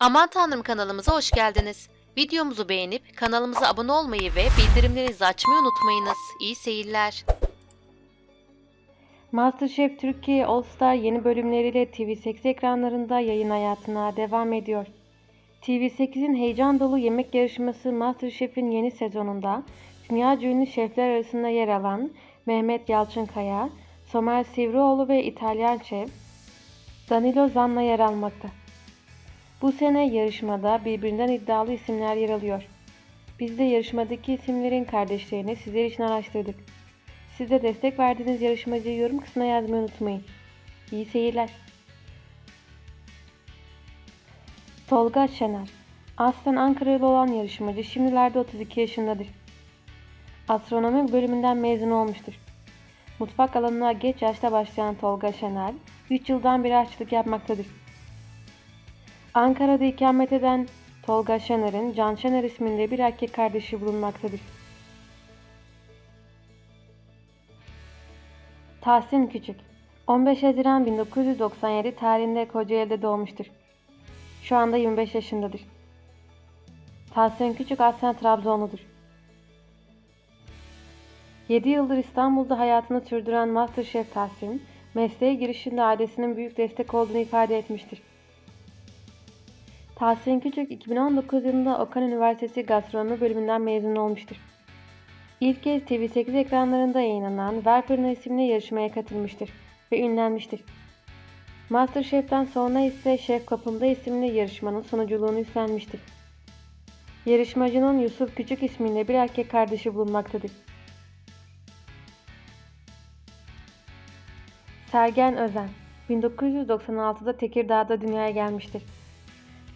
Aman Tanrım kanalımıza hoş geldiniz. Videomuzu beğenip kanalımıza abone olmayı ve bildirimlerinizi açmayı unutmayınız. İyi seyirler. MasterChef Türkiye All Star yeni bölümleriyle TV8 ekranlarında yayın hayatına devam ediyor. TV8'in heyecan dolu yemek yarışması MasterChef'in yeni sezonunda dünya ünlü şefler arasında yer alan Mehmet Yalçınkaya, Somer Sivrioğlu ve İtalyan şef Danilo Zanna yer almakta. Bu sene yarışmada birbirinden iddialı isimler yer alıyor. Biz de yarışmadaki isimlerin kardeşlerini sizler için araştırdık. Siz de destek verdiğiniz yarışmacıyı yorum kısmına yazmayı unutmayın. İyi seyirler. Tolga Şener Aslen Ankaralı olan yarışmacı şimdilerde 32 yaşındadır. Astronomi bölümünden mezun olmuştur. Mutfak alanına geç yaşta başlayan Tolga Şener, 3 yıldan beri aşçılık yapmaktadır. Ankara'da ikamet eden Tolga Şener'in Can Şener isminde bir erkek kardeşi bulunmaktadır. Tahsin Küçük 15 Haziran 1997 tarihinde Kocaeli'de doğmuştur. Şu anda 25 yaşındadır. Tahsin Küçük aslen Trabzonludur. 7 yıldır İstanbul'da hayatını sürdüren Masterchef Tahsin, mesleğe girişinde ailesinin büyük destek olduğunu ifade etmiştir. Tahsin Küçük 2019 yılında Okan Üniversitesi Gastronomi bölümünden mezun olmuştur. İlk kez TV8 ekranlarında yayınlanan Ver Fırına isimli yarışmaya katılmıştır ve ünlenmiştir. Masterchef'ten sonra ise Şef Kapımda isimli yarışmanın sunuculuğunu üstlenmiştir. Yarışmacının Yusuf Küçük isminde bir erkek kardeşi bulunmaktadır. Sergen Özen 1996'da Tekirdağ'da dünyaya gelmiştir.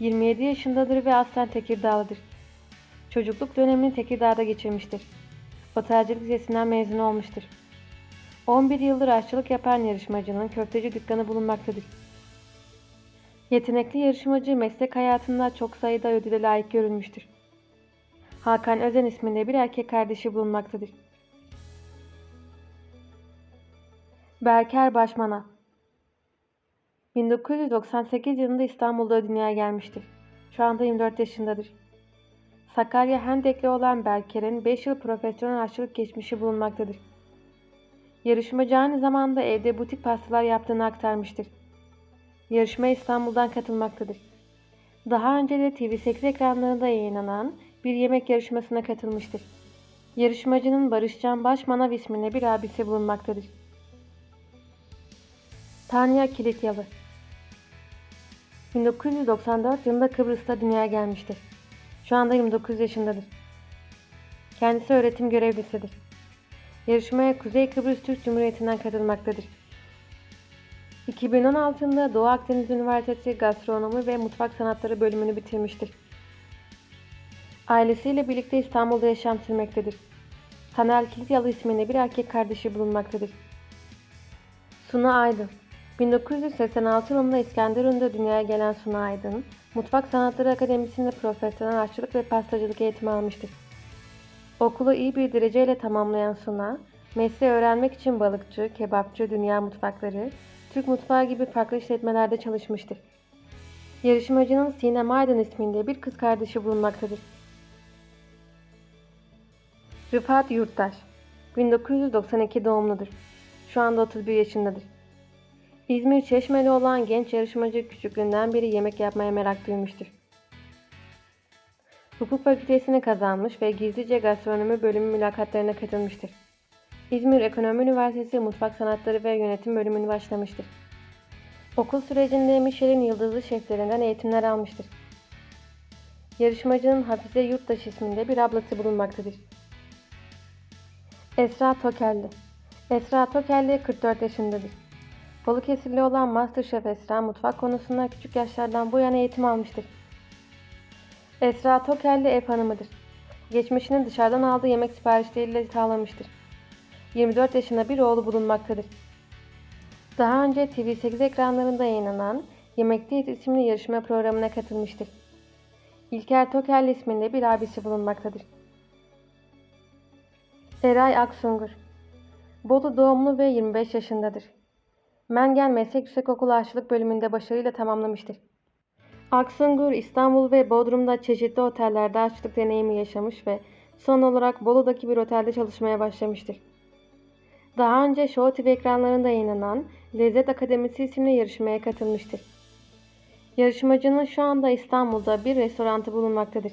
27 yaşındadır ve aslen Tekirdağlıdır. Çocukluk dönemini Tekirdağ'da geçirmiştir. Otelcilik lisesinden mezun olmuştur. 11 yıldır aşçılık yapan yarışmacının köfteci dükkanı bulunmaktadır. Yetenekli yarışmacı meslek hayatında çok sayıda ödüle layık görülmüştür. Hakan Özen isminde bir erkek kardeşi bulunmaktadır. Berker Başmanav 1998 yılında İstanbul'da dünyaya gelmiştir. Şu anda 24 yaşındadır. Sakarya Hendekli olan Berker'in 5 yıl profesyonel aşçılık geçmişi bulunmaktadır. Yarışmacı aynı zamanda evde butik pastalar yaptığını aktarmıştır. Yarışma İstanbul'dan katılmaktadır. Daha önce de TV8 ekranlarında yayınlanan bir yemek yarışmasına katılmıştır. Yarışmacının Barışcan Başmanav isminde bir abisi bulunmaktadır. Tanya Kilityalı 1994 yılında Kıbrıs'ta dünyaya gelmiştir. Şu anda 29 yaşındadır. Kendisi öğretim görevlisidir. Yarışmaya Kuzey Kıbrıs Türk Cumhuriyeti'nden katılmaktadır. 2016 yılında Doğu Akdeniz Üniversitesi Gastronomi ve Mutfak Sanatları bölümünü bitirmiştir. Ailesiyle birlikte İstanbul'da yaşam sürmektedir. Taner Kilityalı isminde bir erkek kardeşi bulunmaktadır. Suna Aydın 1986 yılında İskenderun'da dünyaya gelen Suna Aydın, Mutfak Sanatları Akademisi'nde profesyonel aşçılık ve pastacılık eğitimi almıştır. Okulu iyi bir dereceyle tamamlayan Suna, mesleği öğrenmek için balıkçı, kebapçı, dünya mutfakları, Türk mutfağı gibi farklı işletmelerde çalışmıştır. Yarışmacının Sinem Aydın isminde bir kız kardeşi bulunmaktadır. Rıfat Yurttaş 1992 doğumludur. Şu anda 31 yaşındadır. İzmir Çeşmeli olan genç yarışmacı küçüklüğünden beri yemek yapmaya merak duymuştur. Hukuk fakültesini kazanmış ve gizlice gastronomi bölümü mülakatlarına katılmıştır. İzmir Ekonomi Üniversitesi Mutfak Sanatları ve Yönetim bölümünü başlamıştır. Okul sürecinde Michelin yıldızlı şeflerinden eğitimler almıştır. Yarışmacının Hafize Yurttaş isminde bir ablası bulunmaktadır. Esra Tokelli Esra Tokelli 44 yaşındadır. Balıkesirli olan Masterchef Esra mutfak konusunda küçük yaşlardan bu yana eğitim almıştır. Esra Tokelli ev hanımıdır. Geçmişini dışarıdan aldığı yemek siparişleriyle sağlamıştır. 24 yaşında bir oğlu bulunmaktadır. Daha önce TV8 ekranlarında yayınlanan Yemekteyiz isimli yarışma programına katılmıştır. İlker Tokelli isminde bir abisi bulunmaktadır. Eray Aksungur Bolu doğumlu ve 25 yaşındadır. Mengen Meslek Yüksekokulu Aşçılık bölümünde başarıyla tamamlamıştır. Aksungur, İstanbul ve Bodrum'da çeşitli otellerde aşçılık deneyimi yaşamış ve son olarak Bolu'daki bir otelde çalışmaya başlamıştır. Daha önce Show TV ekranlarında yayınlanan Lezzet Akademisi isimli yarışmaya katılmıştır. Yarışmacının şu anda İstanbul'da bir restorantı bulunmaktadır.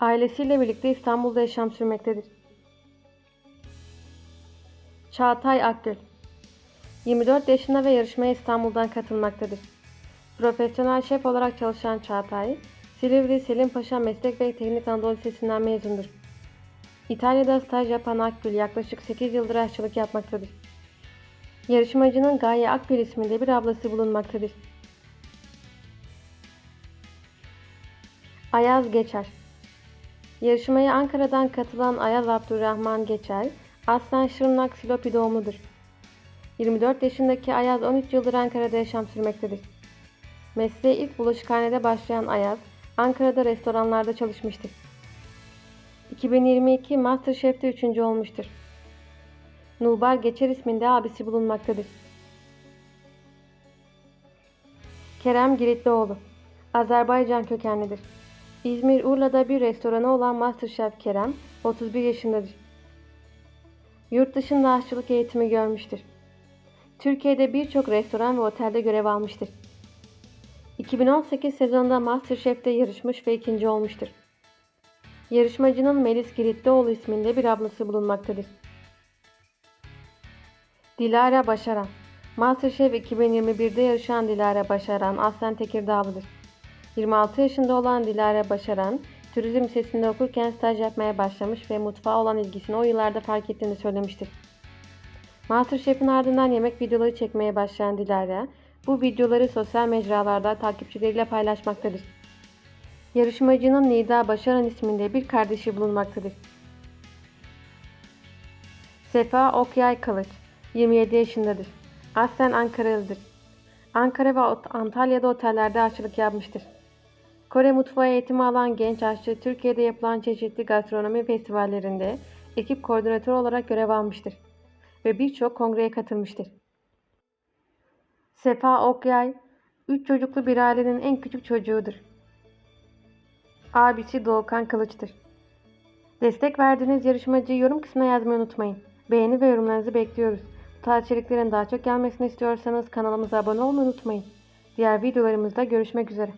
Ailesiyle birlikte İstanbul'da yaşam sürmektedir. Çağatay Akgül 24 yaşında ve yarışmaya İstanbul'dan katılmaktadır. Profesyonel şef olarak çalışan Çağatay, Silivri Selim Paşa Meslek ve Teknik Anadolu Lisesi'nden mezundur. İtalya'da staj yapan Akgül yaklaşık 8 yıldır aşçılık yapmaktadır. Yarışmacının Gaye Akgül isminde bir ablası bulunmaktadır. Ayaz Geçer Yarışmaya Ankara'dan katılan Ayaz Abdurrahman Geçer, aslen Şırnak Silopi doğumludur. 24 yaşındaki Ayaz 13 yıldır Ankara'da yaşam sürmektedir. Mesleğe ilk bulaşıkhanede başlayan Ayaz, Ankara'da restoranlarda çalışmıştır. 2022 Masterchef'te 3. olmuştur. Nubar Geçer isminde abisi bulunmaktadır. Kerem Giritlioğlu Azerbaycan kökenlidir. İzmir Urla'da bir restoranı olan Masterchef Kerem 31 yaşındadır. Yurt dışında aşçılık eğitimi görmüştür. Türkiye'de birçok restoran ve otelde görev almıştır. 2018 sezonunda MasterChef'te yarışmış ve ikinci olmuştur. Yarışmacının Melis Giritlioğlu isminde bir ablası bulunmaktadır. Dilara Başaran MasterChef 2021'de yarışan Dilara Başaran aslen Tekirdağlıdır. 26 yaşında olan Dilara Başaran, turizm lisesinde okurken staj yapmaya başlamış ve mutfağa olan ilgisini o yıllarda fark ettiğini söylemiştir. Masterchef'in ardından yemek videoları çekmeye başlayan Dilara, bu videoları sosyal mecralarda takipçileriyle paylaşmaktadır. Yarışmacının Nida Başaran isminde bir kardeşi bulunmaktadır. Sefa Okyay Kılıç, 27 yaşındadır. Aslen Ankaralıdır. Ankara ve Antalya'da otellerde aşçılık yapmıştır. Kore mutfağı eğitimi alan genç aşçı Türkiye'de yapılan çeşitli gastronomi festivallerinde ekip koordinatörü olarak görev almıştır ve birçok kongreye katılmıştır. Sefa Okyay, 3 çocuklu bir ailenin en küçük çocuğudur. Abisi Doğukan Kılıç'tır. Destek verdiğiniz yarışmacıyı yorum kısmına yazmayı unutmayın. Beğeni ve yorumlarınızı bekliyoruz. Bu tarz içeriklerin daha çok gelmesini istiyorsanız kanalımıza abone olmayı unutmayın. Diğer videolarımızda görüşmek üzere.